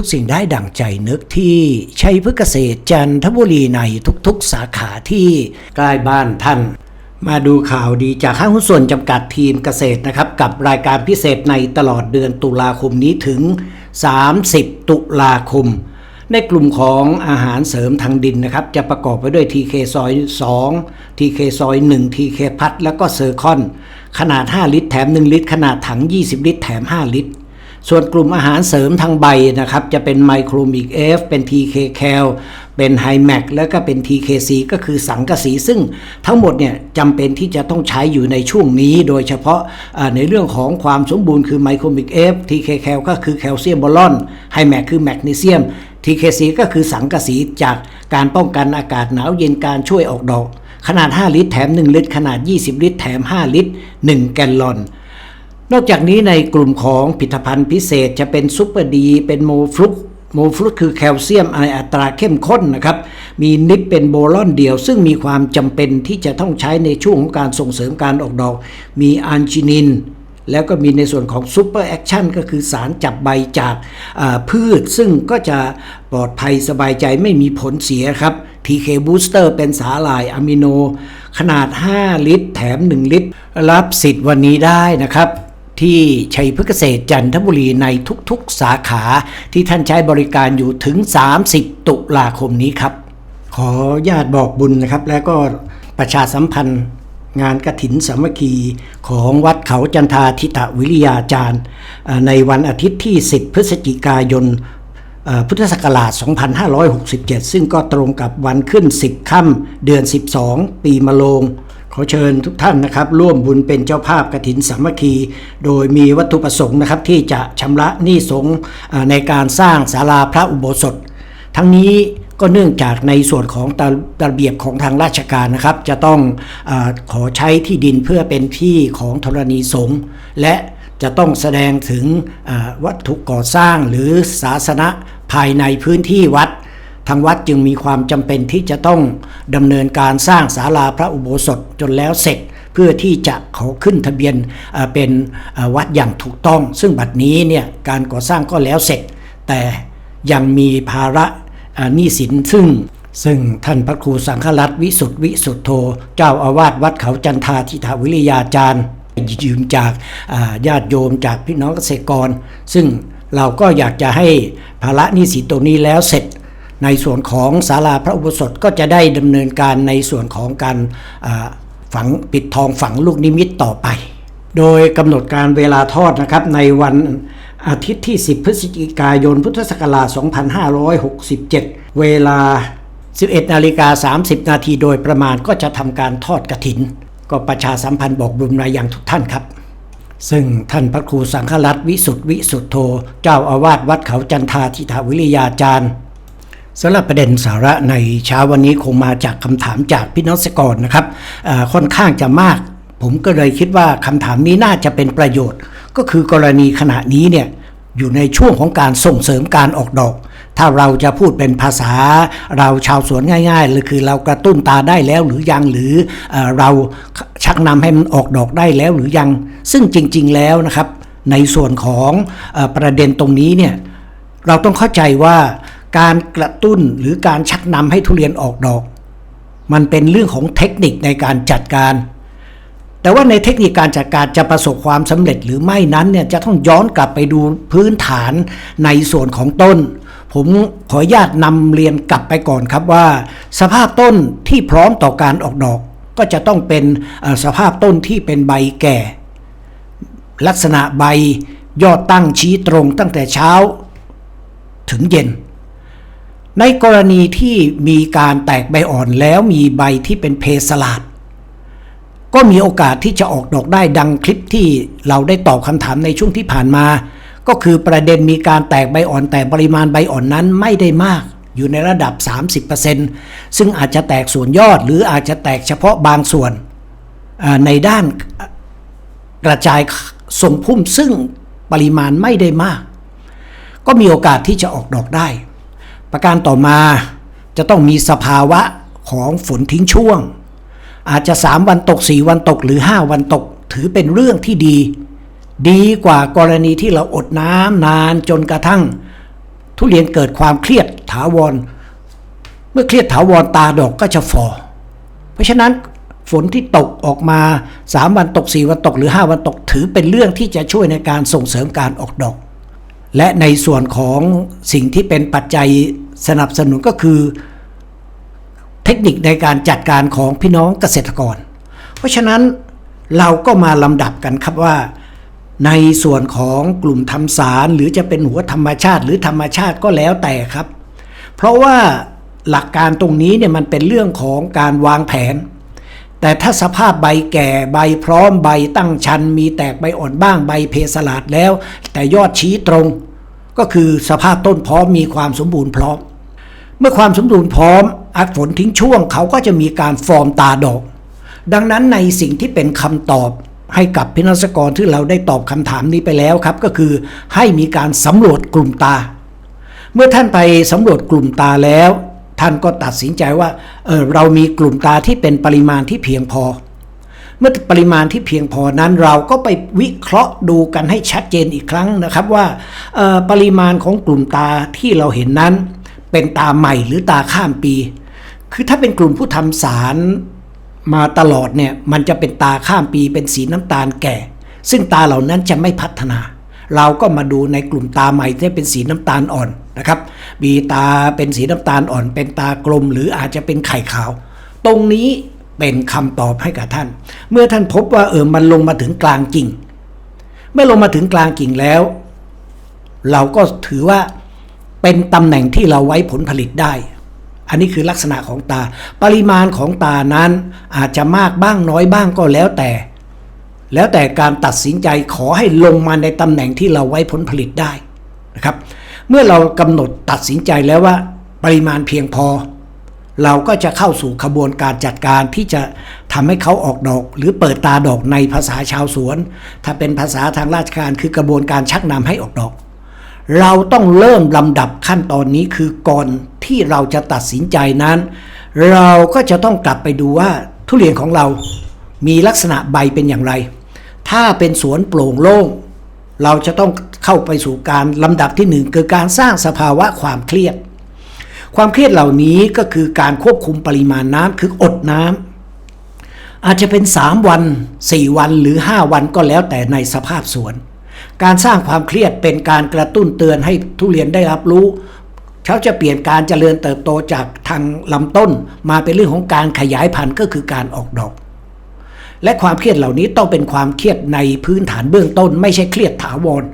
ทุกสิ่งได้ดั่งใจนึกที่ชัยพฤกเกษตรจันทบุรีในทุกๆ สาขาที่ใกล้บ้านท่าน มาดูข่าวดีจากห้างหุ้นส่วนจำกัดทีมเกษตรนะครับ กับรายการพิเศษในตลอดเดือนตุลาคมนี้ถึง 30 ตุลาคม ในกลุ่มของอาหารเสริมทางดินนะครับ จะประกอบไปด้วย TK ซอย2 TK ซอย1 TK พัดแล้วก็เซอร์คอน ขนาด 5 ลิตรแถม 1 ลิตร ขนาดถัง 20 ลิตร แถม 5 ลิตร ส่วนกลุ่มอาหารเสริมทางใบนะครับ จะเป็นไมโครมิกเอฟเป็น TK แคลเป็นไฮแมกแล้วก็เป็น TKC ก็คือสังกะสี ซึ่งทั้งหมดเนี่ยจำเป็นที่จะต้องใช้อยู่ในช่วงนี้ โดยเฉพาะในเรื่องของความสมบูรณ์คือไมโครมิกเอฟ TK แคลก็คือแคลเซียมบอลอนไฮแมกคือแมกนีเซียม TKC ก็คือสังกะสีจากการป้องกันอากาศหนาวเย็นการช่วยออกดอก ขนาด 5 ลิตรแถม 1 ลิตร ขนาด 20 ลิตร แถม 5 ลิตร 1 แกลลอน นอกจากนี้ในกลุ่มของผลิตภัณฑ์พิเศษจะเป็นซุปเปอร์ดี เป็นโมฟลุกโมฟลุกคือแคลเซียมในอัตราเข้มข้นนะครับ มีนิปเป็นโบลอนเดียว ซึ่งมีความจำเป็นที่จะต้องใช้ในช่วงของการส่งเสริมการออกดอก มีอันจินิน แล้วก็มีในส่วนของซูเปอร์แอคชั่นก็คือสารจับใบจากพืช ซึ่งก็จะปลอดภัยสบายใจไม่มีผลเสียครับ TK Booster เป็นสาหร่ายอะมิโน ขนาด 5 ลิตร แถม 1 ลิตร รับสิทธิ์วันนี้ได้นะครับ ที่ชัยพฤกษเกษตรจันทบุรีในทุกๆสาขาที่ท่านใช้บริการอยู่ถึง 30 ตุลาคมนี้ครับ ขอญาตบอกบุญนะครับ แล้วก็ประชาสัมพันธ์งานกระถินสามัคคีของวัดเขาจันทาทิตวิริยาจารย์ ในวันอาทิตย์ที่ 10 พฤศจิกายนพุทธศักราช 2567 ซึ่งก็ตรงกับวันขึ้น 10 ค่ำเดือน 12 ปีมะโรง อเชิญทุกท่านนะครับ ร่วมบุญเป็นเจ้าภาพกระถินสามัคคี โดยมีวัตถุประสงค์นะครับ ที่จะชำระหนี้สงในการสร้างศาลาพระอุโบสถ ทั้งนี้ก็เนื่องจากในส่วนของตระเบียบของทางราชการนะครับ จะต้องอขอใช้ที่ดินเพื่อเป็นที่ของธรณีสงฆ์และจะต้องแสดงถึงวัตถุก่อสร้างหรือศาสนะภายในพื้นที่วัด ทางวัดจึงมีความจำเป็นที่จะต้องดำเนินการสร้างศาลาพระอุโบสถจนแล้วเสร็จเพื่อที่จะขอขึ้นทะเบียนเป็นวัดอย่างถูกต้อง ซึ่งบัดนี้เนี่ยการก่อสร้างก็แล้วเสร็จ แต่ยังมีภาระหนี้สินซึ่งซึ่งท่านพระครูสังฆรัตน์วิสุทธิวิสุทโธ เจ้าอาวาสวัดเขาจันทาทิทาวิริยาจารย์ยืมจากญาติโยมจากพี่น้องเกษตรกร ซึ่งเราก็อยากจะให้ภาระหนี้สินตรงนี้แล้วเสร็จ ในส่วนของศาลาพระอุโบสถก็จะได้ดำเนินการในส่วนของการฝังปิดทองฝังลูกนิมิตต่อไป โดยกำหนดการเวลาทอดนะครับในวันอาทิตย์ที่ 10 พฤศจิกายน พุทธศักราช 2567 เวลา 11นาฬิกา30 นาทีโดยประมาณก็จะทำการทอดกระถิน ก็ประชาสัมพันธ์บอกบุญมาอย่างทุกท่านครับ ซึ่งท่านพระครูสังฆรัตน์วิสุทธิวิสุทธโธ เจ้าอาวาสวัดเขาจันทาทิทาวิริยาจารย์ สำหรับประเด็นสาระในเช้าวันนี้คงมาจากคำถามจากพี่น้องสกอรนะครับค่อนข้างจะมาก ผมก็เลยคิดว่าคำถามนี้น่าจะเป็นประโยชน์ ก็คือกรณีขณะนี้เนี่ยอยู่ในช่วงของการส่งเสริมการออกดอก ถ้าเราจะพูดเป็นภาษาเราชาวสวนง่ายๆเลยคือเรากระตุ้นตาได้แล้วหรือยังหรือเอ่อเราชักนำให้มันออกดอกได้แล้วหรือยัง ซึ่งจริงๆแล้วนะครับ ในส่วนของอประเด็นตรงนี้เนี่ยเราต้องเข้าใจว่า การกระตุ้นหรือการชักนำให้ทุเรียนออกดอก มันเป็นเรื่องของเทคนิคในการจัดการ แต่ว่าในเทคนิคการจัดการจะประสบความสำเร็จหรือไม่นั้นเนี่ยจะต้องย้อนกลับไปดูพื้นฐานในส่วนของต้น ผมขออนุญาตนำเรียนกลับไปก่อนครับว่า สภาพต้นที่พร้อมต่อการออกดอก ก็จะต้องเป็นสภาพต้นที่เป็นใบแก่ ลักษณะใบยอดตั้งชี้ตรงตั้งแต่เช้าถึงเย็น ในกรณีที่มีการแตกใบอ่อนแล้วมีใบที่เป็นเพสลาดก็มีโอกาสที่จะออกดอกได้ดังคลิปที่เราได้ตอบคำถามในช่วงที่ผ่านมา ก็คือประเด็นมีการแตกใบอ่อนแต่ปริมาณใบอ่อนนั้นไม่ได้มากอยู่ในระดับ 30%ซึ่งอาจจะแตกส่วนยอดหรืออาจจะแตกเฉพาะบางส่วนในด้านกระจายส่งพุ่มซึ่งปริมาณไม่ได้มาก ก็มีโอกาสที่จะออกดอกได้ ประการต่อมาจะต้องมีสภาวะของฝนทิ้งช่วง อาจจะ 3 วันตก 4 วันตกหรือ 5 วันตกถือเป็นเรื่องที่ดี ดีกว่ากรณีที่เราอดน้ำนานจนกระทั่ง ทุเรียนเกิดความเครียดถาวร เมื่อเครียดถาวรตาดอกก็จะฟอเพราะฉะนั้นฝนที่ตกออกมา 3 วันตก 4 วันตกหรือ 5 วันตกถือเป็นเรื่องที่จะช่วยในการส่งเสริมการออกดอก และในส่วนของสิ่งที่เป็นปัจจัยสนับสนุนก็คือ เทคนิคในการจัดการของพี่น้องเกษตรกร เพราะฉะนั้นเราก็มาลำดับกันครับว่า ในส่วนของกลุ่มทำสารหรือจะเป็นหัวธรรมชาติ หรือธรรมชาติก็แล้วแต่ครับ เพราะว่าหลักการตรงนี้เนี่ยมันเป็นเรื่องของการวางแผน แต่ถ้าสภาพใบแก่ใบพร้อมใบตั้งชัน มีแตกใบอ่อนบ้างใบเพสลาดแล้ว แต่ยอดชี้ตรง ก็คือสภาพต้นพร้อมมีความสมบูรณ์พร้อม เมื่อความสมบูรณ์พร้อมอัดฝนทิ้งช่วงเขาก็จะมีการฟอร์มตาดอก ดังนั้นในสิ่งที่เป็นคำตอบให้กับพินักกรที่เราได้ตอบคำถามนี้ไปแล้วครับ ก็คือให้มีการสำรวจกลุ่มตา เมื่อท่านไปสำรวจกลุ่มตาแล้ว ท่านก็ตัดสินใจว่าเออเรามีกลุ่มตาที่เป็นปริมาณที่เพียงพอ เมื่อปริมาณที่เพียงพอนั้นเราก็ไปวิเคราะห์ดูกันให้ชัดเจนอีกครั้งนะครับว่าออปริมาณของกลุ่มตาที่เราเห็นนั้น เป็นตาใหม่หรือตาข้ามปี คือถ้าเป็นกลุ่มผู้ทำสารมาตลอดเนี่ยมันจะเป็นตาข้ามปีเป็นสีน้ำตาลแก่ ซึ่งตาเหล่านั้นจะไม่พัฒนา เราก็มาดูในกลุ่มตาใหม่ที่เป็นสีน้ำตาลอ่อน นะครับมีตาเป็นสีน้ำตาลอ่อน เป็นตากลม หรืออาจจะเป็นไข่ขาว ตรงนี้เป็นคำตอบให้กับท่าน เมื่อท่านพบว่าเออมันลงมาถึงกลางกิ่ง เมื่อลงมาถึงกลางกิ่งแล้ว เราก็ถือว่าเป็นตำแหน่งที่เราไว้ผลผลิตได้ อันนี้คือลักษณะของตา ปริมาณของตานั้นอาจจะมากบ้างน้อยบ้างก็แล้วแต่ แล้วแต่การตัดสินใจขอให้ลงมาในตำแหน่งที่เราไว้ผลผลิตได้นะครับ เมื่อเรากำหนดตัดสินใจแล้วว่า ปริมาณเพียงพอ เราก็จะเข้าสู่ขบวนการจัดการที่จะทำให้เขาออกดอก หรือเปิดตาดอกในภาษาชาวสวน ถ้าเป็นภาษาทางราชการคือกระบวนการชักนำให้ออกดอก เราต้องเริ่มลำดับขั้นตอนนี้คือก่อนที่เราจะตัดสินใจนั้น เราก็จะต้องกลับไปดูว่าทุเรียนของเรามีลักษณะใบเป็นอย่างไร ถ้าเป็นสวนโปร่งโล่ง เราจะต้องเข้าไปสู่การลำดับที่หนึ่งคือการสร้างสภาวะความเครียด ความเครียดเหล่านี้ก็คือการควบคุมปริมาณน้ำคืออดน้ำอาจจะเป็น 3 วัน 4 วันหรือ 5 วันก็แล้วแต่ในสภาพสวน การสร้างความเครียดเป็นการกระตุ้นเตือนให้ทุเรียนได้รับรู้เขาจะเปลี่ยนการเจริญเติบโตจากทางลำต้น มาเป็นเรื่องของการขยายพันธุ์ก็คือการออกดอก และความเครียดเหล่านี้ต้องเป็นความเครียดในพื้นฐานเบื้องต้น ไม่ใช่เครียดถาวร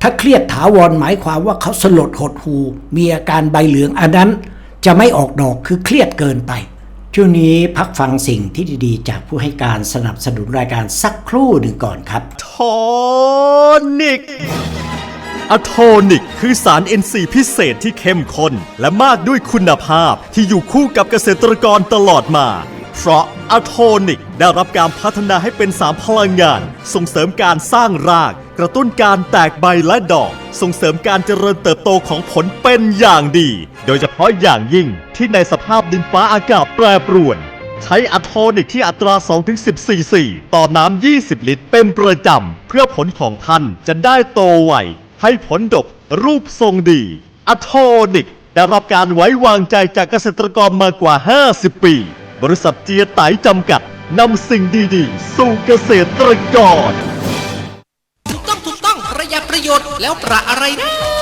ถ้าเครียดถาวรหมายความว่าเขาสลดหดหูมีอาการใบเหลืองอันนั้น จะไม่ออกดอกคือเครียดเกินไป ช่วงนี้พักฟังสิ่งที่ดีๆ จากผู้ให้การสนับสนุนรายการสักครู่หนึ่งก่อนครับโทนิกอะโทนิก คือสาร NC พิเศษที่เข้มข้นและมากด้วยคุณภาพที่อยู่คู่กับเกษตรกรตลอดมา เพราะอะโทนิกได้รับการพัฒนาให้เป็นสารพลังงาน ส่งเสริมการสร้างราก กระตุ้นการแตกใบและดอก ส่งเสริมการเจริญเติบโตของผลเป็นอย่างดี โดยเฉพาะอย่างยิ่งที่ในสภาพดินฟ้าอากาศแปรปรวน ใช้อะโทนิกที่อัตรา 2-10ซีซีต่อน้ำ 20 ลิตรเป็นประจำ เพื่อผลของท่านจะได้โตไวให้ผลดกรูปทรงดีอะโทนิกได้รับการไว้วางใจจากเกษตรกรมากว่า 50 ปี บริษัทเจียไตจำกัดนำสิ่งดีๆ สู่เกษตรกร ถูกต้องถูกต้องประหยัดประโยชน์แล้วประอะไรนะ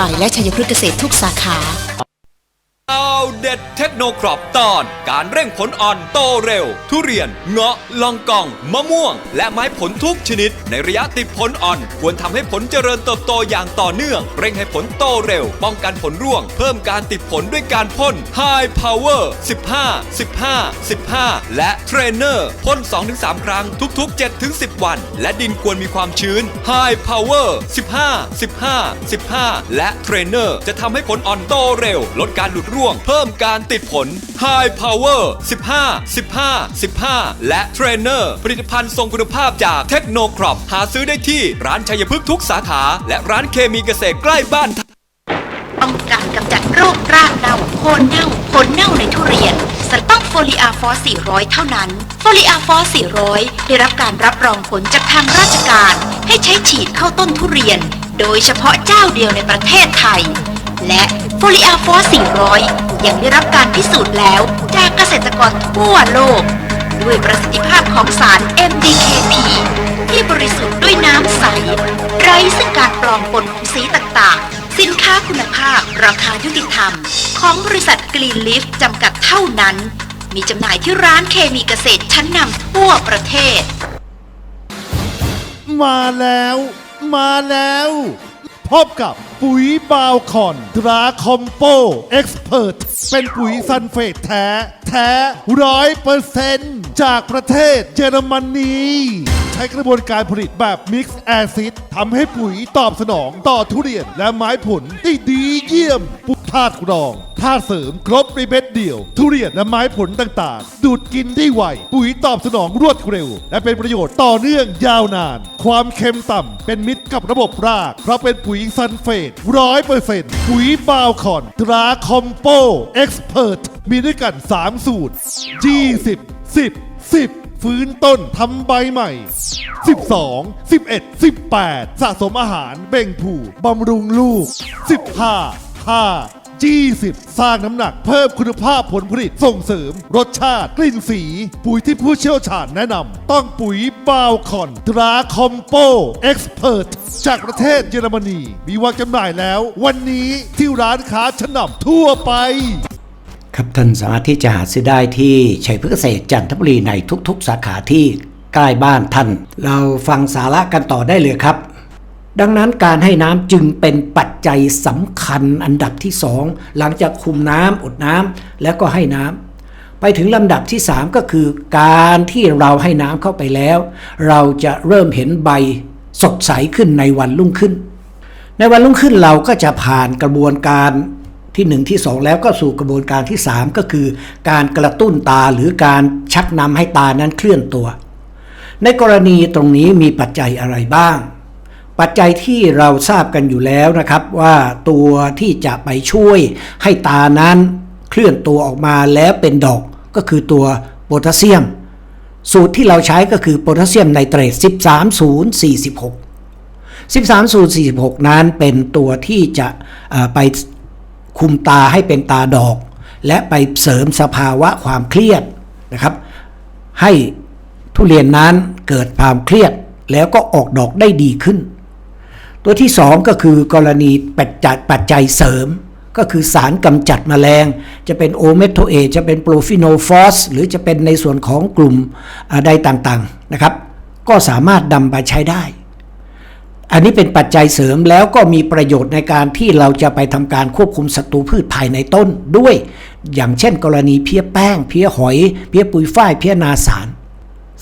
และชัยพฤกษ์เกษตรทุกสาขา ข่าวเด็ดเทคโนครอปตอน การเร่งผลอ่อนโตเร็ว ทุเรียน เงาะลองกอง มะม่วง และไม้ผลทุกชนิด ในระยะติดผลอ่อน ควรทำให้ผลเจริญเติบโตอย่างต่อเนื่อง เร่งให้ผลโตเร็ว ป้องกันผลร่วง เพิ่มการติดผลด้วยการพ่น High Power 15 15 15 และเทรนเนอร์พ่น 2-3 ครั้งทุก ๆ 7-10 วัน และดินควรมีความชื้น High Power 15 15 15 และเทรนเนอร์จะทำให้ผลอ่อนโตเร็ว ลดการหลุดร่วงเพิ่มการติดผล High Power 15 15 15 และเทรนเนอร์ผลิตภัณฑ์ทรงคุณภาพจากเทคโนครอปหาซื้อได้ที่ร้านชัยพฤกษ์ทุกสาขา และร้านเคมีเกษตรใกล้บ้านป้องกันกำจัดโรครากเน่าโคนเน่าผลเน่าในทุเรียนสต้องโฟลิอาฟอส400 เท่านั้น โฟลิอาฟอส400 ได้รับการรับรองผลจากทางราชการ ให้ใช้ฉีดเข้าต้นทุเรียน โดยเฉพาะเจ้าเดียวในประเทศไทย และโฟลิอาฟอส400 ยังได้รับการพิสูจน์แล้วจากเกษตรกรทั่วโลก ด้วยประสิทธิภาพของสาร MDKP ที่บริสุทธิ์ด้วยน้ำใส ไร้ซึ่งการปลอมปนของสีต่างๆ สินค้าคุณภาพราคายุติธรรม ของบริษัทกรีนลิฟจำกัดเท่านั้น มีจำหน่ายที่ร้านเคมีเกษตรชั้นนำทั่วประเทศ มาแล้ว มาแล้ว พบกับปุ๋ยบาวคอนตราคอมโปเอ็กซ์เพร เป็นปุ๋ยซันเฟตแท้ แท้ร้อยเปอร์เซนต์จากประเทศเยอรมนีใช้กระบวนการผลิตแบบมิกซ์แอซิดทำให้ปุ๋ยตอบสนองต่อทุเรียนและไม้ผลได้ดีเยี่ยมปุธาตุรองธาตุเสริมครบในเม็ดเดียว ทุเรียนและไม้ผลต่างๆ ดูดกินได้ไว ปุ๋ยตอบสนองรวดเร็ว และเป็นประโยชน์ต่อเนื่องยาวนาน ความเค็มต่ำเป็นมิตรกับระบบราก เพราะเป็นปุ๋ยซันเฟตร้อยเปอร์เซ็นต์ปุ๋ยบาวคอนตราคอมโปเอ็กซ์เพรมีด้วยกัน 3 สูตร 20 10 10ฟื้นต้นทำใบใหม่ 12 11 18 สะสมอาหารเบ่งผูบำรุงลูก 15 5 20 สร้างน้ำหนักเพิ่มคุณภาพผลผลิตส่งเสริม รสชาติกลิ่นสี ปุ๋ยที่ผู้เชี่ยวชาญแนะนำต้องปุ๋ยบาวคอนตราคอมโปเอ็กซ์เพรจากประเทศเยอรมนี มีวางจำหน่ายแล้ว วันนี้ที่ร้านค้าชั้นนำทั่วไปครับท่านสามารถที่จะหาซื้อได้ที่ชัยพฤกษเกษตรจันทบุรีในทุก ๆ สาขาที่ใกล้บ้านท่าน เราฟังสาระกันต่อได้เลยครับ ดังนั้นการให้น้ำจึงเป็นปัจจัยสำคัญอันดับที่สองหลังจากคุมน้ำอดน้ำแล้วก็ให้น้ำไปถึงลำดับที่ 3 ก็คือ การที่เราให้น้ำเข้าไปแล้ว เราจะเริ่มเห็นใบสดใสขึ้นในวันรุ่งขึ้น ในวันรุ่งขึ้นเราก็จะผ่านกระบวนการที่ 1 ที่ 2 แล้วก็สู่กระบวนการที่ 3 ก็คือ การกระตุ้นตาหรือการชักนำให้ตานั้นเคลื่อนตัว ในกรณีตรงนี้มีปัจจัยอะไรบ้าง ปัจจัยที่เราทราบกันอยู่แล้วนะครับว่าตัวที่จะไปช่วยให้ตานั้นเคลื่อนตัวออกมาแล้วเป็นดอกก็คือตัวโพแทสเซียม สูตรที่เราใช้ก็คือโพแทสเซียมไนเตรต 13046 13046 นั้นเป็นตัวที่จะไปคุมตาให้เป็นตาดอก และไปเสริมสภาวะความเครียดนะครับ ให้ทุเรียนนั้นเกิดความเครียดแล้วก็ออกดอกได้ดีขึ้น ตัวที่ 2 ก็คือกรณีปัจจัยปัจจัยเสริม ก็คือสารกำจัดแมลง จะเป็นโอเมโทเอจะเป็นโปรฟิโนฟอสหรือจะเป็นในส่วนของกลุ่มใดต่างๆนะครับ ก็สามารถนำไปใช้ได้ อันนี้เป็นปัจจัยเสริมแล้วก็มีประโยชน์ในการที่เราจะไปทำการควบคุมศัตรูพืชภายในต้นด้วย อย่างเช่น กรณีเพี้ยแป้ง เพี้ยหอย เพี้ยปุยฝ้ายเพี้ยนาสาร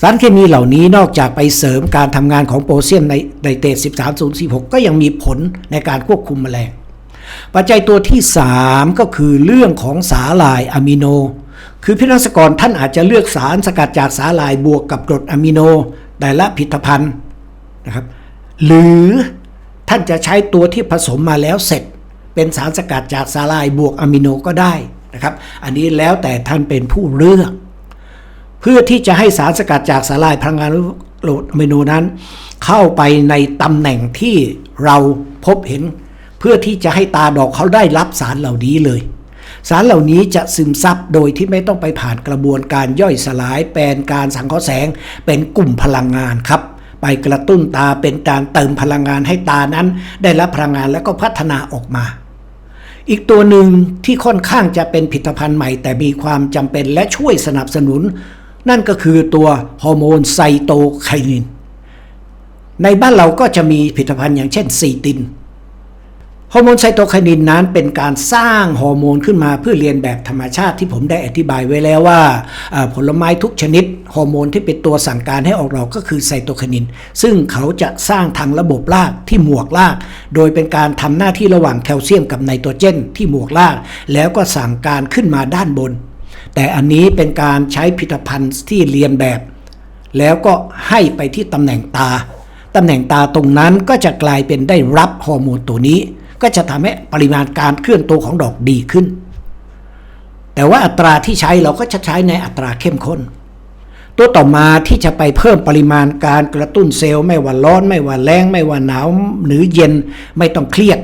สารเคมีเหล่านี้นอกจากไปเสริมการทำงานของโพแทสเซียมในไนเตรต13046 ก็ยังมีผลในการควบคุมแมลง ปัจจัยตัวที่ 3 ก็คือเรื่องของสาหร่ายอะมิโน คือพี่นักษกรท่านอาจจะเลือกสารสกัดจากสาหร่ายบวกกับกรดอะมิโน แต่ละผลิตภัณฑ์นะครับ หรือท่านจะใช้ตัวที่ผสมมาแล้วเสร็จ เป็นสารสกัดจากสาหร่ายบวกอะมิโนก็ได้นะครับ อันนี้แล้วแต่ท่านเป็นผู้เลือก เพื่อที่จะให้สารสกัดจากสาหร่ายพลังงานโลดอะมิโนนั้น เข้าไปในตำแหน่งที่เราพบเห็น เพื่อที่จะให้ตาดอกเขาได้รับสารเหล่านี้เลย สารเหล่านี้จะซึมซับโดยที่ไม่ต้องไปผ่านกระบวนการย่อยสลายเป็นการสังเคราะห์แสง เป็นกลุ่มพลังงานครับ ไปกระตุ้นตาเป็นการเติมพลังงานให้ตานั้น ได้รับพลังงานแล้วก็พัฒนาออกมาอีกตัวหนึ่งที่ค่อนข้างจะเป็นผลิตภัณฑ์ใหม่ แต่มีความจำเป็นและช่วยสนับสนุน นั่นก็คือตัวฮอร์โมนไซโตไคนิน ในบ้านเราก็จะมีผลิตภัณฑ์อย่างเช่นซีตินฮอร์โมนไซโตไคนินนั้นเป็นการสร้างฮอร์โมนขึ้นมาเพื่อเรียนแบบธรรมชาติที่ผมได้อธิบายไว้แล้วว่า ผลไม้ทุกชนิดฮอร์โมนที่เป็นตัวสั่งการให้ออกดอกก็คือไซโตไคนิน ซึ่งเขาจะสร้างทางระบบรากที่หมวกราก โดยเป็นการทำหน้าที่ระหว่างแคลเซียมกับไนโตรเจนที่หมวกราก แล้วก็สั่งการขึ้นมาด้านบน แต่อันนี้เป็นการใช้ผลิตภัณฑ์ที่เรียนแบบ แล้วก็ให้ไปที่ตำแหน่งตาตำแหน่งตาตรงนั้นก็จะกลายเป็นได้รับฮอร์โมนตัวนี้ ก็จะทำให้ปริมาณการเคลื่อนตัวของดอกดีขึ้น แต่ว่าอัตราที่ใช้เราก็จะใช้ในอัตราเข้มข้น ตัวต่อมาที่จะไปเพิ่มปริมาณการกระตุ้นเซลล์ไม่ว่าร้อนไม่ว่าแรงไม่ว่าหนาวหรือเย็นไม่ต้องเครียด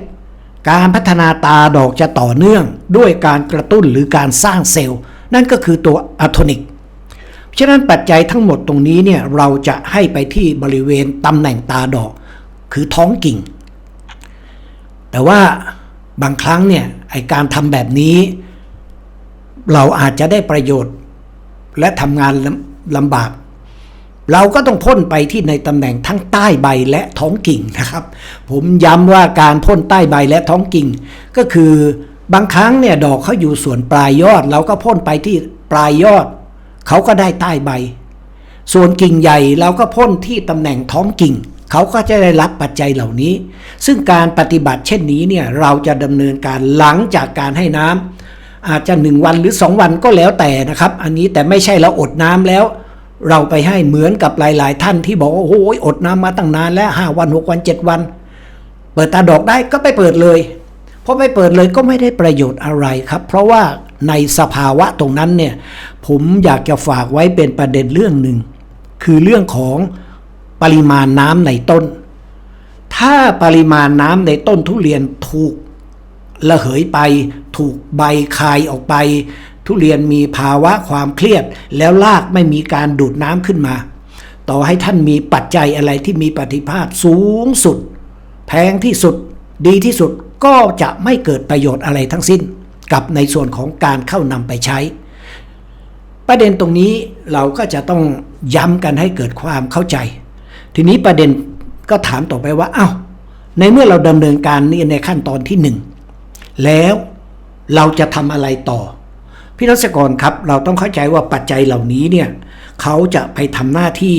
การพัฒนาตาดอกจะต่อเนื่องด้วยการกระตุ้นหรือการสร้างเซลล์ นั่นก็คือตัวอะโทนิกฉะนั้นปัจจัยทั้งหมดตรงนี้เนี่ยเราจะให้ไปที่บริเวณตำแหน่งตาดอก คือท้องกิ่ง แต่ว่าบางครั้งเนี่ยไอการทำแบบนี้ เราอาจจะได้ประโยชน์ และทำงานลำลำบาก เราก็ต้องพ่นไปที่ในตำแหน่งทั้งใต้ใบและท้องกิ่งนะครับ ผมย้ำว่าการพ่นใต้ใบและท้องกิ่ง ก็คือ บางครั้งเนี่ยดอกเขาอยู่ส่วนปลายยอด เราก็พ่นไปที่ปลายยอด เขาก็ได้ใต้ใบ ส่วนกิ่งใหญ่เราก็พ่นที่ตำแหน่งท้องกิ่ง เขาก็จะได้รับปัจจัยเหล่านี้ ซึ่งการปฏิบัติเช่นนี้เนี่ยเราจะดำเนินการหลังจากการให้น้ำอาจจะหนึ่งวันหรือสองวันก็แล้วแต่นะครับ อันนี้แต่ไม่ใช่เราอดน้ำแล้ว เราไปให้เหมือนกับหลาย ๆ ท่านที่บอกว่าโอ้โหอดน้ำมาตั้งนานแล้วห้าวันหกวันเจ็ดวัน เปิดตาดอกได้ก็ไปเปิดเลย เพราะไม่เปิดเลยก็ไม่ได้ประโยชน์อะไรครับ เพราะว่าในสภาวะตรงนั้นเนี่ยผมอยากจะฝากไว้เป็นประเด็นเรื่องหนึ่ง คือเรื่องของปริมาณน้ำในต้น ถ้าปริมาณน้ำในต้นทุเรียนถูกระเหยไป ถูกใบคายออกไป ทุเรียนมีภาวะความเครียด แล้วรากไม่มีการดูดน้ำขึ้นมา ต่อให้ท่านมีปัจจัยอะไรที่มีประสิทธิภาพสูงสุด แพงที่สุดดีที่สุด ก็จะไม่เกิดประโยชน์อะไรทั้งสิ้น กับในส่วนของการเข้านำไปใช้ ประเด็นตรงนี้เราก็จะต้องย้ำกันให้เกิดความเข้าใจ ทีนี้ประเด็นก็ถามต่อไปว่าเอา้าในเมื่อเราดำเนินการนี่ในขั้นตอนที่หนึ่งแล้วเราจะทำอะไรต่อ พี่รัศกรครับ เราต้องเข้าใจว่าปัจจัยเหล่านี้เนี่ยเขาจะไปทำหน้าที่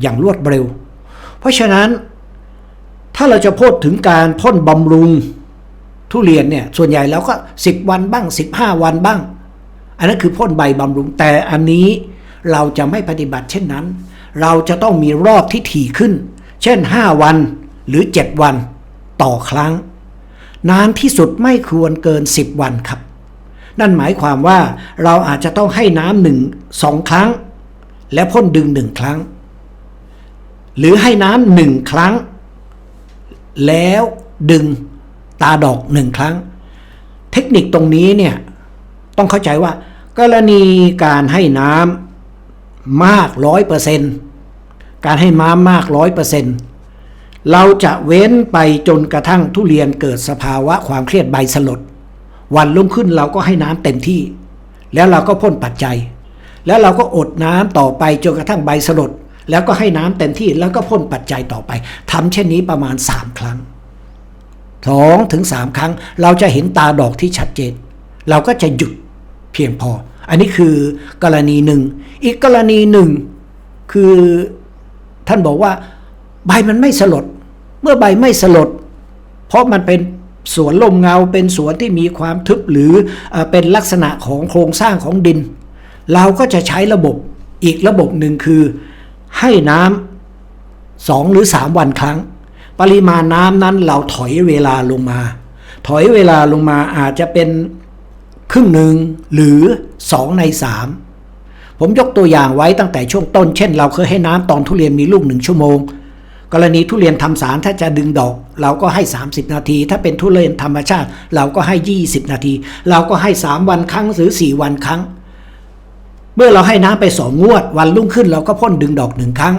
อย่างรวดเร็ว เพราะฉะนั้นถ้าเราจะพูดถึงการพ่นบำรุง ทุเรียนเนี่ยส่วนใหญ่แล้วก็ 10 วันบ้าง 15 วันบ้าง อันนั้นคือพ่นใบบำรุงแต่อันนี้เราจะไม่ปฏิบัติเช่นนั้น เราจะต้องมีรอบที่ถี่ขึ้น เช่น 5 วันหรือ 7 วันต่อครั้ง นานที่สุดไม่ควรเกิน 10 วันครับ นั่นหมายความว่าเราอาจจะต้องให้น้ำหนึ่งสองครั้ง และพ่นดึงหนึ่งครั้ง หรือให้น้ำหนึ่งครั้ง แล้วดึง ตาดอกหนึ่งครั้ง เทคนิคตรงนี้เนี่ยต้องเข้าใจว่า กรณีการให้น้ำมากร้อยเปอร์เซนการให้น้ำมากร้อยเปอร์เซนเราจะเว้นไปจนกระทั่งทุเรียนเกิดสภาวะความเครียดใบสลด วันรุ่งขึ้นเราก็ให้น้ำเต็มที่ แล้วเราก็พ่นปัจจัย แล้วเราก็อดน้ำต่อไปจนกระทั่งใบสลด แล้วก็ให้น้ำเต็มที่แล้วก็พ่นปัจจัยต่อไปทำเช่นนี้ประมาณ 3 ครั้ง สองถึงสามครั้ง เราจะเห็นตาดอกที่ชัดเจน เราก็จะหยุดเพียงพอ อันนี้คือกรณีหนึ่ง อีกกรณีหนึ่งคือท่านบอกว่าใบมันไม่สลด เมื่อใบไม่สลด เพราะมันเป็นสวนลมเงาเป็นสวนที่มีความทึบหรือเออเป็นลักษณะของโครงสร้างของดิน เราก็จะใช้ระบบอีกระบบหนึ่งคือให้น้ำสองหรือสามวันครั้ง ปริมาณน้ำนั้นเราถอยเวลาลงมา ถอยเวลาลงมาอาจจะเป็นครึ่งหนึ่งหรือสองในสามผมยกตัวอย่างไว้ตั้งแต่ช่วงต้น เช่น เราเคยให้น้ำตอนทุเรียนมีลูกหนึ่งชั่วโมง กรณีทุเรียนทำสารถ้าจะดึงดอก เราก็ให้ 30 นาที ถ้าเป็นทุเรียนธรรมชาติ เราก็ให้ 20 นาที เราก็ให้ 3 วันครั้งหรือ 4 วันครั้ง เมื่อเราให้น้ำไปสองงวด วันรุ่งขึ้นเราก็พ่นดึงดอกหนึ่งครั้ง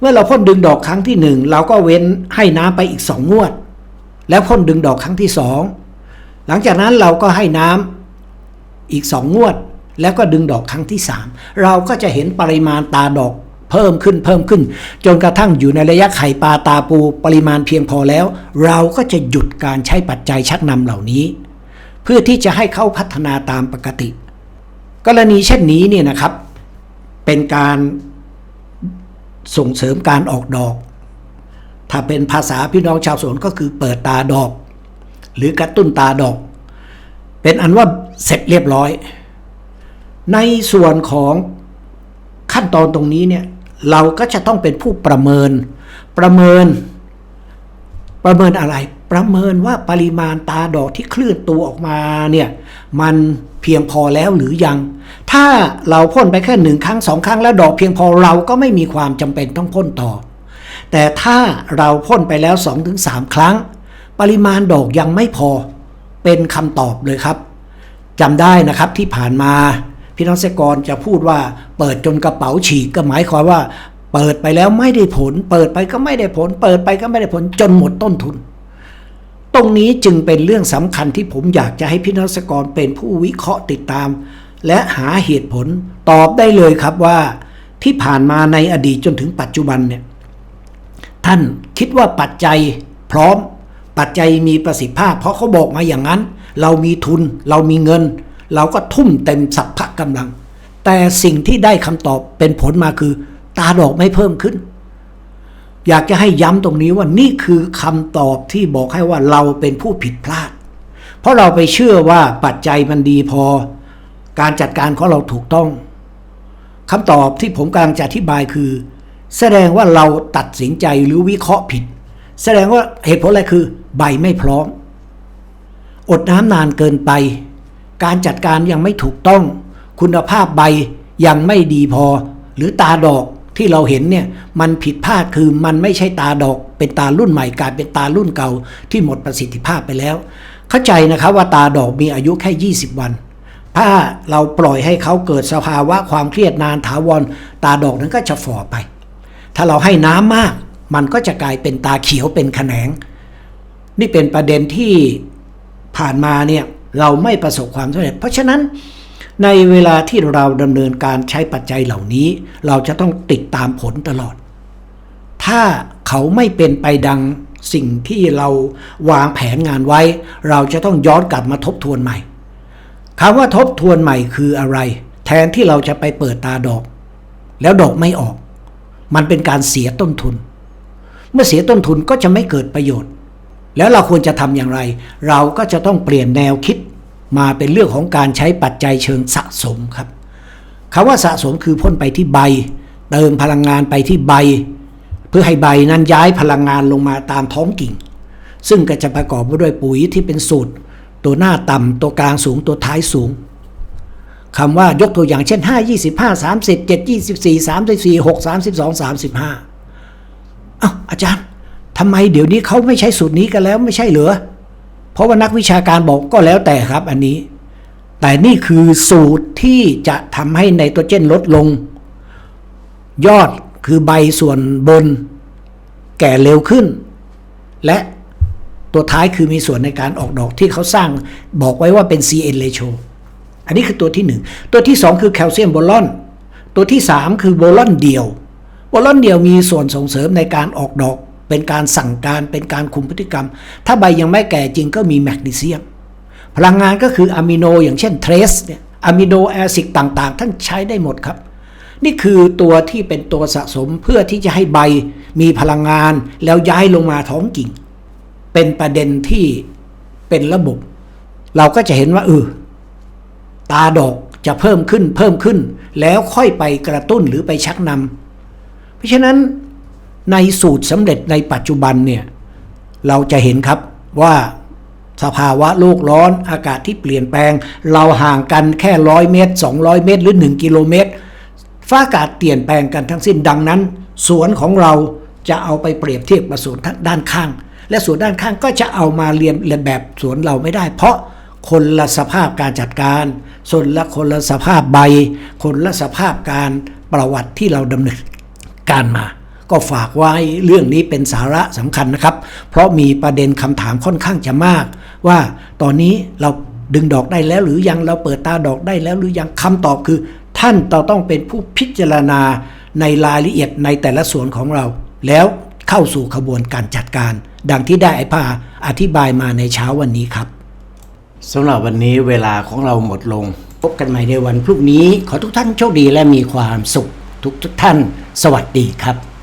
เมื่อเราพ่นดึงดอกครั้งที่หนึ่งเราก็เว้นให้น้ำไปอีกสองงวด แล้วพ่นดึงดอกครั้งที่สองหลังจากนั้นเราก็ให้น้ำอีกสองงวด แล้วก็ดึงดอกครั้งที่สามเราก็จะเห็นปริมาณตาดอกเพิ่มขึ้นเพิ่มขึ้น จนกระทั่งอยู่ในระยะไข่ปลาตาปูปริมาณเพียงพอแล้ว เราก็จะหยุดการใช้ปัจจัยชักนำเหล่านี้ เพื่อที่จะให้เขาพัฒนาตามปกติ กรณีเช่นนี้เนี่ยนะครับ เป็นการ ส่งเสริมการออกดอก ถ้าเป็นภาษาพี่น้องชาวสวนก็คือเปิดตาดอก หรือกระตุ้นตาดอก เป็นอันว่าเสร็จเรียบร้อย ในส่วนของขั้นตอนตรงนี้เนี่ยเราก็จะต้องเป็นผู้ประเมิน ประเมิน ประเมินอะไร ประเมินว่าปริมาณตาดอกที่เคลื่อนตัวออกมาเนี่ยมันเพียงพอแล้วหรือยัง ถ้าเราพ่นไปแค่หนึ่งครั้งสองครั้งแล้วดอกเพียงพอเราก็ไม่มีความจำเป็นต้องพ่นต่อ แต่ถ้าเราพ่นไปแล้ว 2-3 ครั้ง ปริมาณดอกยังไม่พอเป็นคำตอบเลยครับจำได้นะครับที่ผ่านมาพี่น้องเกษตรกรจะพูดว่าเปิดจนกระเป๋าฉีกก็หมายความว่า เปิดไปแล้วไม่ได้ผล เปิดไปก็ไม่ได้ผล เปิดไปก็ไม่ได้ผลจนหมดต้นทุน ตรงนี้จึงเป็นเรื่องสำคัญที่ผมอยากจะให้พี่น้องเกษตรกรเป็นผู้วิเคราะห์ติดตาม และหาเหตุผลตอบได้เลยครับว่า ที่ผ่านมาในอดีตจนถึงปัจจุบันเนี่ยท่านคิดว่าปัจจัยพร้อม ปัจจัยมีประสิทธิภาพ เพราะเขาบอกมาอย่างนั้น เรามีทุน เรามีเงิน เราก็ทุ่มเต็มสัพพะกำลัง แต่สิ่งที่ได้คำตอบเป็นผลมาคือ ตาดอกไม่เพิ่มขึ้น อยากจะให้ย้ำตรงนี้ว่านี่คือคำตอบที่บอกให้ว่าเราเป็นผู้ผิดพลาด เพราะเราไปเชื่อว่าปัจจัยมันดีพอ การจัดการของเราถูกต้องคำตอบที่ผมกำลังจะอธิบายคือ แสดงว่าเราตัดสินใจหรือวิเคราะห์ผิด แสดงว่าเหตุผลอะไรคือ ใบไม่พร้อม อดน้ำนานเกินไป การจัดการยังไม่ถูกต้อง คุณภาพใบยังไม่ดีพอ หรือตาดอก ที่เราเห็นเนี่ยมันผิดพลาดคือมันไม่ใช่ตาดอก เป็นตารุ่นใหม่กลายเป็นตารุ่นเก่าที่หมดประสิทธิภาพไปแล้ว เข้าใจนะครับว่าตาดอกมีอายุแค่ 20 วัน ถ้าเราปล่อยให้เขาเกิดสภาวะความเครียดนานถาวรตาดอกนั้นก็จะฝ่อไป ถ้าเราให้น้ำมาก มันก็จะกลายเป็นตาเขียวเป็นแขนง นี่เป็นประเด็นที่ผ่านมาเนี่ยเราไม่ประสบความสำเร็จ เพราะฉะนั้น ในเวลาที่เราดำเนินการใช้ปัจจัยเหล่านี้ เราจะต้องติดตามผลตลอด ถ้าเขาไม่เป็นไปดังสิ่งที่เราวางแผนงานไว้ เราจะต้องย้อนกลับมาทบทวนใหม่คำว่าทบทวนใหม่คืออะไร แทนที่เราจะไปเปิดตาดอก แล้วดอกไม่ออก มันเป็นการเสียต้นทุน เมื่อเสียต้นทุนก็จะไม่เกิดประโยชน์ แล้วเราควรจะทำอย่างไร เราก็จะต้องเปลี่ยนแนวคิด มาเป็นเรื่องของการใช้ปัจจัยเชิงสะสมครับคำว่าสะสมคือพ่นไปที่ใบ เติมพลังงานไปที่ใบ เพื่อให้ใบนั้นย้ายพลังงานลงมาตามท้องกิ่ง ซึ่งก็จะประกอบไปด้วยปุ๋ยที่เป็นสูตร ตัวหน้าต่ำตัวกลางสูงตัวท้ายสูงคำว่ายกตัวอย่างเช่น 5 25 30 7 24 34 6 32 35อ้าวอาจารย์ทำไมเดี๋ยวนี้เขาไม่ใช้สูตรนี้กันแล้วไม่ใช่เหรอ เพราะว่านักวิชาการบอกก็แล้วแต่ครับอันนี้ แต่นี่คือสูตรที่จะทำให้ไนโตรเจนลดลง ยอดคือใบส่วนบน แก่เร็วขึ้น และตัวท้ายคือมีส่วนในการออกดอกที่เขาสร้างบอกไว้ว่าเป็น CN ratio อันนี้คือตัวที่หนึ่งตัวที่สองคือแคลเซียมโบลอน ตัวที่สามคือโบลอนเดียว โบลอนเดียวมีส่วนส่งเสริมในการออกดอก เป็นการสั่งการเป็นการคุมพฤติกรรม ถ้าใบยังไม่แก่จริงก็มีแมกนีเซียม พลังงานก็คืออะมิโนอย่างเช่นเทรสเนี่ยอะมิโนแอซิดต่างๆ ท่านใช้ได้หมดครับ นี่คือตัวที่เป็นตัวสะสมเพื่อที่จะให้ใบมีพลังงานแล้วย้ายลงมาท้องกิ่ง เป็นประเด็นที่เป็นระบบ เราก็จะเห็นว่าเออตาดอกจะเพิ่มขึ้นเพิ่มขึ้น แล้วค่อยไปกระตุ้นหรือไปชักนำเพราะฉะนั้น ในสูตรสำเร็จในปัจจุบันเนี่ยเราจะเห็นครับว่าสภาวะโลกร้อนอากาศที่เปลี่ยนแปลง เราห่างกันแค่ร้อยเมตร 200 เมตร หรือ 1 กิโลเมตรฟ้าอากาศเปลี่ยนแปลงกันทั้งสิ้นดังนั้น สวนของเราจะเอาไปเปรียบเทียบกับสวนด้านข้าง และสวนด้านข้างก็จะเอามาเรียนเรียนแบบสวนเราไม่ได้ เพราะคนละสภาพการจัดการส่วนละคนละสภาพใบ คนละสภาพการประวัติที่เราดำเนินการมา ก็ฝากไว้เรื่องนี้เป็นสาระสำคัญนะครับ เพราะมีประเด็นคำถามค่อนข้างจะมาก ว่าตอนนี้เราดึงดอกได้แล้วหรือยังเราเปิดตาดอกได้แล้วหรือยังคำตอบคือ ท่านต้องเป็นผู้พิจารณาในรายละเอียดในแต่ละส่วนของเรา แล้วเข้าสู่ขบวนการจัดการ ดังที่ได้ไอพาอธิบายมาในเช้าวันนี้ครับสำหรับวันนี้เวลาของเราหมดลง พบกันใหม่ในวันพรุ่งนี้ ขอทุกท่านโชคดีและมีความสุขทุกทุกท่าน สวัสดีครับ